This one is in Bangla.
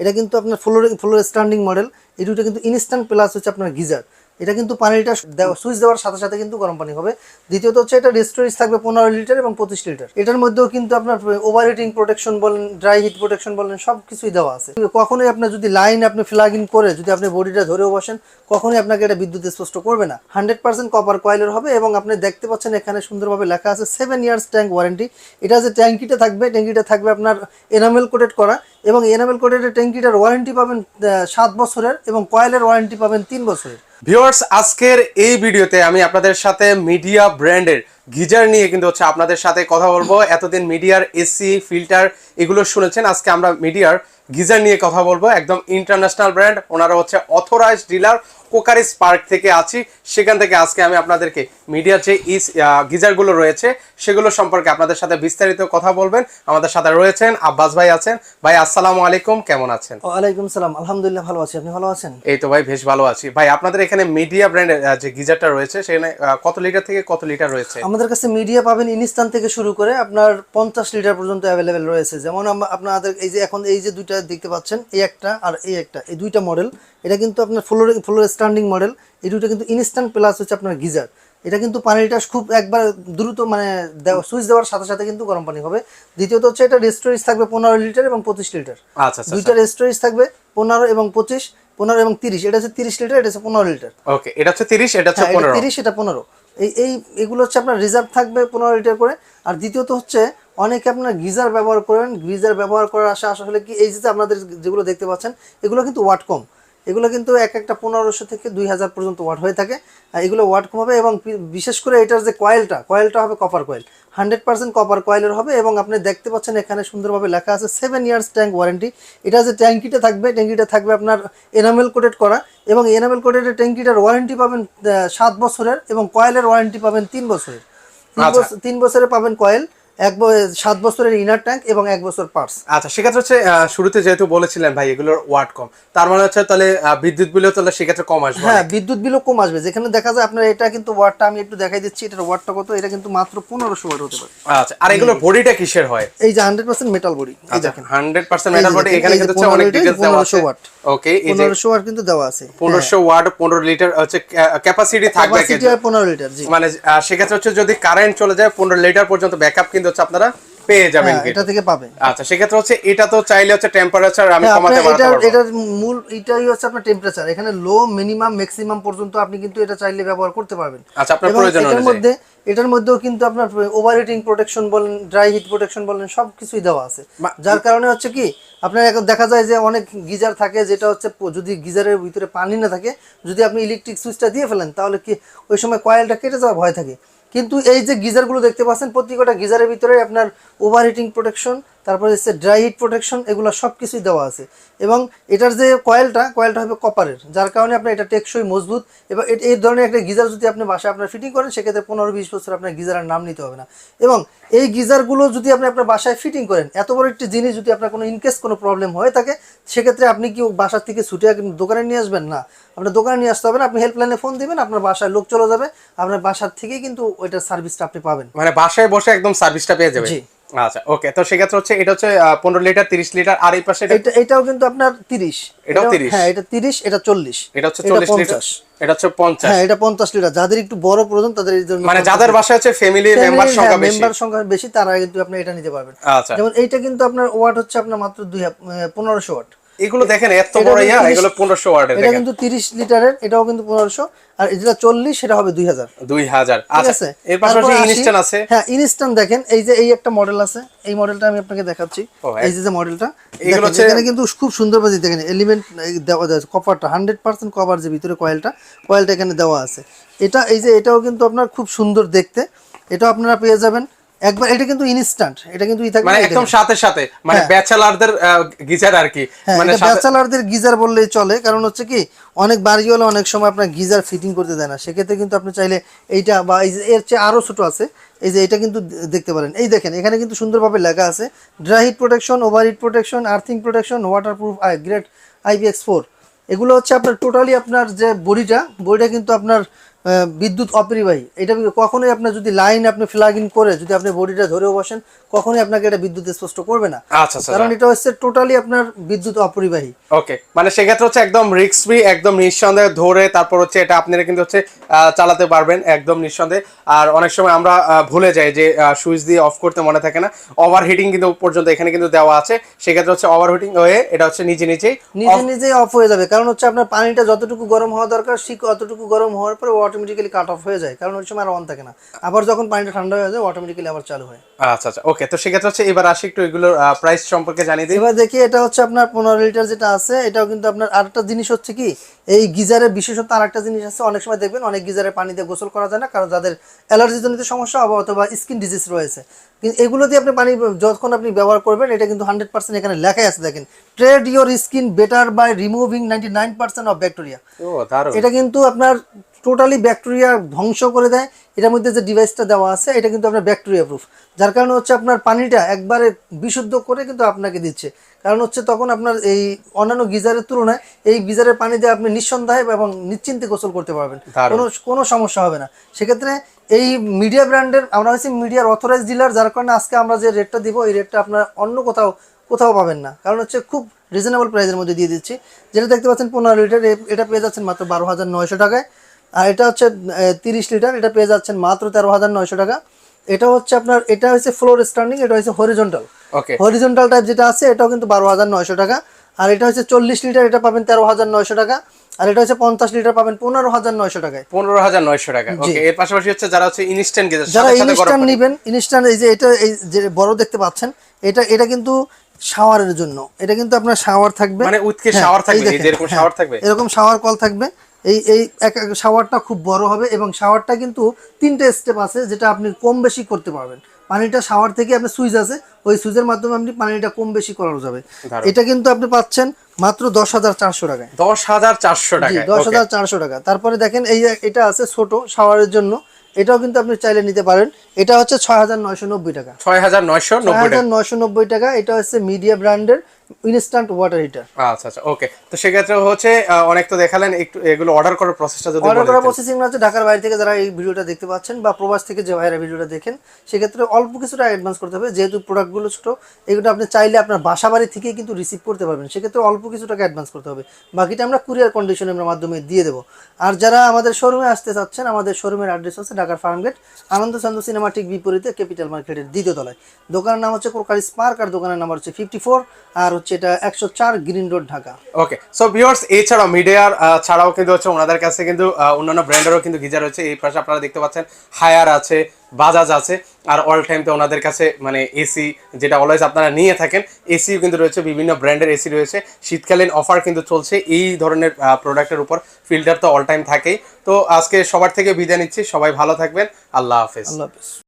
এটা কিন্তু আপনার ফ্লোর ফ্লোর স্ট্যান্ডিং মডেল এই দুটো কিন্তু ইনস্ট্যান্ট প্লাস হচ্ছে আপনার গিজার। এটা কিন্তু পানিটা সুইচ দেওয়ার সাথে সাথে কিন্তু গরম পানি হবে। দ্বিতীয়ত হচ্ছে এটা স্টোরেজ থাকবে পনেরো লিটার এবং পঁচিশ লিটার এটার মধ্যেও কিন্তু আপনার ওভার হিটিং প্রোটেকশন বলেন ড্রাই হিট প্রোটেকশন বলেন সব কিছুই দেওয়া আছে। কখনোই আপনার যদি লাইন আপনি ফ্লাগ ইন করে যদি আপনি বডিটা ধরেও বসেন, কখনোই আপনাকে এটা বিদ্যুৎ স্পষ্ট করবে না। হান্ড্রেড পার্সেন্ট কপার কয়েলের হবে এবং আপনি দেখতে পাচ্ছেন এখানে সুন্দরভাবে লেখা আছে সেভেন ইয়ার্স ট্যাঙ্ক ওয়ারেন্টি এটা যে ট্যাঙ্কিটা থাকবে ট্যাঙ্কিটা থাকবে আপনার এনামেল কোটেড করা। এবং এনামেল কোটেডের ট্যাঙ্কিটার ওয়ারেন্টি পাবেন সাত বছরের এবং কয়েলের ওয়ারেন্টি পাবেন তিন বছরের। ভিউয়ার্স, আজকের এই ভিডিওতে আমি আপনাদের সাথে মিডিয়া ব্র্যান্ডের গিজার নিয়ে কিন্তু হচ্ছে আপনাদের সাথে কথা বলব। এতদিন মিডিয়ার এসি ফিল্টার এগুলো শুনেছেন, আজকে আমরা মিডিয়ার গিজার নিয়ে কথা বলব। একদম ইন্টারন্যাশনাল ব্র্যান্ড ওনারা হচ্ছে অথরাইজ ডিলার কোকারিস পার্ক থেকে আছি। সেখান থেকে আজকে আমি আপনাদেরকে মিডিয়ার যে ইস গিজারগুলো রয়েছে সেগুলো সম্পর্কে আপনাদের সাথে বিস্তারিত কথা বলবেন। আমাদের সাথে রয়েছেন আব্বাস ভাই আছেন। ভাই আসসালামু আলাইকুম কেমন আছেন? ওয়ালাইকুম সালাম আলহামদুলিল্লাহ ভালো আছি। আপনি ভালো আছেন? এই তো ভাই বেশ ভালো আছি। ভাই আপনাদের এখানে মিডিয়া ব্র্যান্ডের যে গিজারটা রয়েছে সেখানে কত লিটার থেকে কত লিটার রয়েছে? আমাদের কাছে মিডিয়া পাবেন ইনস্টান থেকে শুরু করে আপনার পঞ্চাশ লিটার পর্যন্ত অ্যাভেলেবেল রয়েছে। যেমন আপনাদের এই যে এখন এই যে দুইটা দেখতে পাচ্ছেন এই একটা আর এই একটা এই দুইটা মডেল এটা কিন্তু আপনার ফ্লোর ফ্লোর স্ট্যান্ডিং মডেল এই দুটো কিন্তু ইনস্ট্যান্ট প্লাস হচ্ছে আপনার গিজার। এটা কিন্তু পানিটা খুব একবার দ্রুত মানে সুইচ দেওয়ার সাথে সাথে কিন্তু গরম পানি হবে। দ্বিতীয়ত হচ্ছে এটা স্টোরেজ থাকবে পনেরো লিটার এবং পঁচিশ লিটার আচ্ছা আচ্ছা দুইটার স্টোরেজ থাকবে পনেরো এবং পঁচিশ পনেরো এবং তিরিশ। এটা হচ্ছে তিরিশ লিটার এটা হচ্ছে পনেরো লিটার ওকে এটা হচ্ছে তিরিশ এটা হচ্ছে হ্যাঁ, পনেরো। তিরিশ এটা পনেরো। এই এই এগুলো হচ্ছে আপনার রিজার্ভ থাকবে পনেরো লিটার করে। আর দ্বিতীয়ত হচ্ছে অনেকে আপনার গিজার ব্যবহার করেন। গিজার ব্যবহার করার আশা আসলে কি এই যে আপনাদের যেগুলো দেখতে পাচ্ছেন এগুলো কিন্তু ওয়াট কম। এগুলো কিন্তু এক একটা পনেরোশো থেকে দুই হাজার পর্যন্ত ওয়াট হয়ে থাকে। আর এগুলো ওয়াট কম হবে এবং বিশেষ করে এটার যে কয়েলটা কয়েলটা হবে copper coil hundred percent copper কয়েলের হবে এবং আপনি দেখতে পাচ্ছেন এখানে সুন্দরভাবে লেখা আছে সেভেন ইয়ার্স ট্যাঙ্ক ওয়ারেন্টি এটা যে ট্যাঙ্কিটা থাকবে ট্যাঙ্কিটা থাকবে আপনার এনামেল কোটেড করা এবং এনামেল কোটেডের ট্যাঙ্কিটার ওয়ারেন্টি পাবেন সাত বছরের এবং কয়েলের ওয়ারেন্টি পাবেন তিন বছরের। তিন আচ্ছা। বছর- তিন বছরে পাবেন কয়েল এক সাত বছরের ইনার ট্যাঙ্ক এবং এক বছর পার্টস আচ্ছা সেক্ষেত্রে হচ্ছে শুরুতে যেহেতু বলেছিলেন ভাই এগুলোর ওয়াট কম তার মানে হচ্ছে তাহলে বিদ্যুৎ বিলও তাহলে সেক্ষেত্রে কম আসবে হ্যাঁ বিদ্যুৎ বিলও কম আসবে। যেখানে দেখা যায় আপনার এটা কিন্তু ওয়াটটা আমি একটু দেখাই দিচ্ছি এটার ওয়াটটা কত? এটা কিন্তু মাত্র পনেরোশো ওয়াট হতে পারে। আচ্ছা আর এগুলোর বডিটা কিসের হয়? এই যে হান্ড্রেড পার্সেন্ট মেটাল বডি এই দেখেন। হান্ড্রেড পার্সেন্ট মেটাল বডি এখানে কিন্তু হচ্ছে অনেক ডিটেলস দেওয়া আছে। 1500 watt। ওকে পনেরোশো ওয়াট কিন্তু দেওয়া আছে। পনেরোশো ওয়াট পনেরো লিটার হচ্ছে ক্যাপাসিটি থাকবে ক্যাপাসিটি পনেরো লিটার মানে সেক্ষেত্রে হচ্ছে যদি কারেন্ট চলে যায় পনেরো লিটার পর্যন্ত ব্যাকআপ কিন্তু হচ্ছে আপনারা পেয়ে যাবেন হ্যাঁ, এটা থেকে পাবেন আচ্ছা সেক্ষেত্রে হচ্ছে এটা তো চাইলে হচ্ছে টেম্পারেচার আমি হ্যাঁ, কমাতে আপনার বাড়াতে এটার পারব এটার মূল এটাই হচ্ছে আপনার টেম্পারেচার এখানে লো মিনিমাম ম্যাক্সিমাম পর্যন্ত আপনি কিন্তু এটা চাইলে ব্যবহার করতে পারবেন। আচ্ছা আপনার প্রয়োজন এটার অনুযায়ী। মধ্যে এটার মধ্যেও কিন্তু আপনার ওভার হিটিং প্রোটেকশন বলেন ড্রাই হিট প্রোটেকশন বলেন সব কিছুই দেওয়া আছে। যার কারণে হচ্ছে কি আপনার এখন দেখা যায় যে অনেক গিজার থাকে যেটা হচ্ছে যদি গিজারের ভিতরে পানি না থাকে যদি আপনি ইলেকট্রিক সুইচটা দিয়ে ফেলেন তাহলে কি ওই সময় কয়েলটা কেটে যাওয়ার ভয় থাকে। কিন্তু এই যে গিজারগুলো দেখতে পাচ্ছেন প্রত্যেকটা গিজারের ভিতরে আপনার ওভারহিটিং প্রোটেকশন তারপরে হচ্ছে ড্রাই হিট প্রোটেকশন এগুলো সব কিছুই দেওয়া আছে। এবং এটার যে কয়েলটা কয়েলটা হবে কপারের যার কারণে আপনার এটা টেকসই মজবুত। এবং এই ধরনের একটা গিজার যদি আপনি বাসায় আপনার ফিটিং করেন সেক্ষেত্রে পনেরো বিশ বছর আপনার গিজারের নাম নিতে হবে না। এবং এই গিজারগুলো যদি আপনি আপনার বাসায় ফিটিং করেন এত বড় একটি জিনিস যদি আপনার কোনো ইনকেস কোনো প্রবলেম হয়ে থাকে সেক্ষেত্রে আপনি কি বাসার থেকে ছুটে দোকানে নিয়ে আসবেন? না। আপনার দোকানে নিয়ে আসতে হবে না আপনি হেল্পলাইনে ফোন দিবেন আপনার বাসায় লোক চলে যাবে আপনার বাসার থেকেই কিন্তু ওইটার সার্ভিসটা আপনি পাবেন। মানে বাসায় বসে একদম সার্ভিসটা পেয়ে যাবে জি। আচ্ছা ওকে তো সেক্ষেত্রে হচ্ছে এটা হচ্ছে পনেরো লিটার তিরিশ লিটার আর এই পাশে এটা- এটা এটাও কিন্তু আপনার তিরিশ। এটাও 30? হ্যাঁ এটা তিরিশ এটা চল্লিশ। এটা হচ্ছে চল্লিশ লিটার এটা হচ্ছে পঞ্চাশ। হ্যাঁ এটা পঞ্চাশ লিটার। যাদের একটু বড় প্রয়োজন তাদের মানে যাদের বাসায় হচ্ছে ফ্যামিলি মেম্বার সংখ্যা বেশি। মেম্বার সংখ্যা বেশি তারা কিন্তু আপনি এটা নিতে পারবেন। আচ্ছা। যেমন এইটা কিন্তু আপনার ওয়াট হচ্ছে আপনার মাত্র দুই পনেরোশো ওয়াট এগুলো দেখেন এত বড় ইয়া এগুলো পনেরোশো ওয়ার্ডের এটা কিন্তু তিরিশ লিটারের এটাও কিন্তু পনেরোশো। আর যেটা চল্লিশ সেটা হবে দুই হাজার। দুই হাজার। ঠিক আচ্ছা এর পাশাপাশি ইনস্ট্যান্ট আছে। হ্যাঁ ইনস্ট্যান্ট দেখেন এই যে এই একটা মডেল আছে এই মডেলটা আমি আপনাকে দেখাচ্ছি। এই যে যে মডেলটা এগুলো হচ্ছে- এখানে কিন্তু খুব সুন্দর ভাবে দেখেন এলিমেন্ট দেওয়া আছে কপারটা হান্ড্রেড পার্সেন্ট কভার যে ভিতরে কয়েলটা কয়েলটা এখানে দেওয়া আছে। এটা এই যে এটাও কিন্তু আপনার খুব সুন্দর দেখতে। এটাও আপনারা পেয়ে যাবেন একবার এটা কিন্তু ইনস্ট্যান্ট এটা কিন্তু মানে একদম সাথে সাথে মানে ব্যাচেলারদের গিজার আর কি। হ্যাঁ মানে ব্যাচেলারদের গিজার বললেই চলে কারণ হচ্ছে কি অনেক বাড়ি হলে অনেক সময় আপনার গিজার ফিটিং করতে দেয় না। সেক্ষেত্রে কিন্তু আপনি চাইলে এইটা বা এর চেয়ে আরও ছোটো আছে এই যে এটা কিন্তু দেখতে পারেন। এই দেখেন এখানে কিন্তু সুন্দরভাবে লেখা আছে dry heat protection over heat protection earthing protection water proof I grade IPX four এগুলো হচ্ছে আপনার টোটালি আপনার যে বডিটা বডিটা কিন্তু আপনার বিদ্যুৎ অপরিবাহী। এটা কখনোই আপনার যদি লাইন আপনি ফ্লাগ ইন করে যদি আপনি বডিটা ধরেও বসেন কখনোই আপনাকে এটা বিদ্যুৎ স্পষ্ট করবে না। আচ্ছা আচ্ছা কারণ এটা হচ্ছে টোটালি আপনার বিদ্যুৎ অপরিবাহী। ওকে মানে সেক্ষেত্রে হচ্ছে একদম রিস্ক ফ্রি একদম নিঃসন্দেহে ধরে তারপর হচ্ছে এটা আপনারা কিন্তু হচ্ছে চালাতে পারবেন একদম নিঃসন্দেহে। আর অনেক সময় আমরা ভুলে যাই যে সুইচ দিয়ে অফ করতে মনে থাকে না। ওভার হিটিং কিন্তু পর্যন্ত এখানে কিন্তু দেওয়া আছে। সেক্ষেত্রে হচ্ছে ওভার হিটিং হয়ে এটা হচ্ছে নিজে নিজেই নিজে নিজেই অফ হয়ে যাবে। কারণ হচ্ছে আপনার পানিটা যতটুকু গরম হওয়া দরকার ঠিক অতটুকু গরম হওয়ার পরে অটোমেটিক্যালি কাট অফ হয়ে যায়। কারণ ওই সময় আর অন থাকে না। আবার যখন পানিটা ঠান্ডা হয়ে যায় অটোমেটিক্যালি আবার চালু হয়। আচ্ছা আচ্ছা। ওকে তো সেক্ষেত্রে হচ্ছে এবার আসি একটু এগুলোর প্রাইস সম্পর্কে জানিয়ে দিই। এবার দেখি এটা হচ্ছে আপনার পনেরো লিটার যেটা আছে এটাও কিন্তু আপনার আরেকটা জিনিস হচ্ছে কি এই গিজারের বিশেষত আরেকটা জিনিস আছে। অনেক সময় দেখবেন অনেক গিজারে পানি দিয়ে গোসল করা যায় না কারণ যাদের অ্যালার্জি জনিত সমস্যা হবে অথবা স্কিন ডিজিজ রয়েছে। কিন্তু এগুলো দিয়ে আপনি পানি যখন আপনি ব্যবহার করবেন এটা কিন্তু হান্ড্রেড পার্সেন্ট এখানে লেখাই আছে দেখেন। Trade your skin better by removing ninety nine percent of bacteria এটা কিন্তু আপনার টোটালি ব্যাকটেরিয়া ধ্বংস করে দেয়। এটার মধ্যে যে ডিভাইসটা দেওয়া আছে এটা কিন্তু আপনার ব্যাকটেরিয়া প্রুফ যার কারণে হচ্ছে আপনার পানিটা একবারে বিশুদ্ধ করে কিন্তু আপনাকে দিচ্ছে। কারণ হচ্ছে তখন আপনার এই অন্যান্য গিজারের তুলনায় এই গিজারের পানি দিয়ে আপনি নিঃসন্দেহে এবং নিশ্চিন্তে গোসল করতে পারবেন। কোনো কোনো সমস্যা হবে না। সেক্ষেত্রে এই মিডিয়া ব্র্যান্ডের আমরা হচ্ছে মিডিয়ার অথরাইজ ডিলার যার কারণে আজকে আমরা যে রেটটা দিব এই রেটটা আপনার অন্য কোথাও কোথাও পাবেন না। কারণ হচ্ছে খুব রিজনেবল প্রাইসের মধ্যে দিয়ে দিচ্ছি। যেটা দেখতে পাচ্ছেন পনেরো লিটার এটা পেয়ে যাচ্ছেন মাত্র বারো হাজার নয়শো টাকায়। আর এটা হচ্ছে তিরিশ লিটার এটা পেয়ে যাচ্ছেন মাত্র তেরো হাজার নয়শো টাকা। এটা হচ্ছে আপনার এটা হচ্ছে ফ্লোর স্ট্যান্ডিং এটা হচ্ছে হরিজন্টাল ওকে হরিজন্টাল টাইপ যেটা আছে এটাও কিন্তু বারো হাজার নয়শো টাকা। আর এটা হচ্ছে চল্লিশ লিটার এটা পাবেন তেরো হাজার নয়শো টাকা। আর এটা হচ্ছে পঞ্চাশ লিটার পাবেন পনেরো হাজার নয়শো টাকায়। পনেরো হাজার নয়শো টাকা। এর পাশাপাশি হচ্ছে যারা হচ্ছে ইনস্ট্যান্ট গেজার যারা ইনস্ট্যান্ট নেবেন ইনস্ট্যান্ট এই যে এটা এই যে বড় দেখতে পাচ্ছেন এটা এটা কিন্তু শাওয়ারের জন্য। এটা কিন্তু আপনার শাওয়ার থাকবে। মানে উইথকে হ্যাঁ, শাওয়ার থাকবে দেখেন, যেরকম হ্যাঁ, শাওয়ার থাকবে? এরকম শাওয়ার কল থাকবে। এই এই এক শাওয়ারটা খুব বড় হবে এবং শাওয়ারটা কিন্তু তিনটে স্টেপ আছে যেটা আপনি কম বেশি করতে পারবেন। পানিটা শাওয়ার থেকে আপনি সুইচ আছে ওই সুইচের মাধ্যমে আপনি পানিটা কম বেশি করানো যাবে। এটা কিন্তু আপনি পাচ্ছেন মাত্র দশ হাজার চারশো টাকায়। দশ হাজার চারশো টাকা দশ হাজার চারশো টাকা। তারপরে দেখেন এই এটা আছে ছোট শাওয়ারের জন্য এটাও কিন্তু আপনি চাইলে নিতে পারেন। এটা হচ্ছে ছয় হাজার নয়শো নব্বই টাকা। ছয় হাজার নয়শো ছয় হাজার নয়শো নব্বই টাকা এটা হচ্ছে মিডিয়া ব্র্যান্ডের ইনস্ট্যান্ট ওয়াটার হিটার আচ্ছা আচ্ছা ওকে তো সেক্ষেত্রে হচ্ছে অনেক তো দেখালেন একটু এগুলো অর্ডার করার প্রসেসটা যদি অর্ডার করার প্রসেসিং হচ্ছে ঢাকার বাইরে থেকে যারা এই ভিডিওটা দেখতে পাচ্ছেন বা প্রবাস থেকে যে ভাইরা ভিডিওটা দেখেন সেক্ষেত্রে অল্প কিছুটা অ্যাডভান্স করতে হবে। যেহেতু প্রোডাক্টগুলো ছোট এগুলো আপনি চাইলে আপনার বাসা বাড়ি থেকেই কিন্তু রিসিভ করতে পারবেন। সেক্ষেত্রে অল্প কিছু টাকা অ্যাডভান্স করতে হবে। বাকিটা আমরা কুরিয়ার কন্ডিশনের মাধ্যমে দিয়ে দেবো। আর যারা আমাদের শোরুমে আসতে চাচ্ছেন আমাদের শোরুমের অ্যাড্রেস হচ্ছে ঢাকার ফার্মগেট আনন্দ চন্দ্র সিনেমা ঠিক বিপরীতে ক্যাপিটাল মার্কেটের দ্বিতীয় তলায়। দোকানের নাম হচ্ছে কোরকারি স্পার্ক আর দোকানের নাম্বার হচ্ছে ফিফটি ফোর আর হচ্ছে এটা একশো চার green road Dhaka. Okay so viewers এছাড়াও মিডিয়ার ছাড়াও কিন্তু হচ্ছে ওনাদের কাছে কিন্তু অন্যান্য ব্র্যান্ডেরও কিন্তু গিজার রয়েছে। এই পাশে আপনারা দেখতে পাচ্ছেন হায়ার আছে বাজাজ আছে আর অল টাইম তো ওনাদের কাছে মানে এসি যেটা অলওয়েজ আপনারা নিয়ে থাকেন এসিও কিন্তু রয়েছে বিভিন্ন ব্র্যান্ডের এসি রয়েছে। শীতকালীন অফার কিন্তু চলছে এই ধরনের প্রোডাক্টের উপর। ফিল্টার তো অল টাইম থাকেই। তো আজকে সবার থেকে বিদায় নিচ্ছি সবাই ভালো থাকবেন আল্লাহ হাফেজ। আল্লাহ হাফিজ।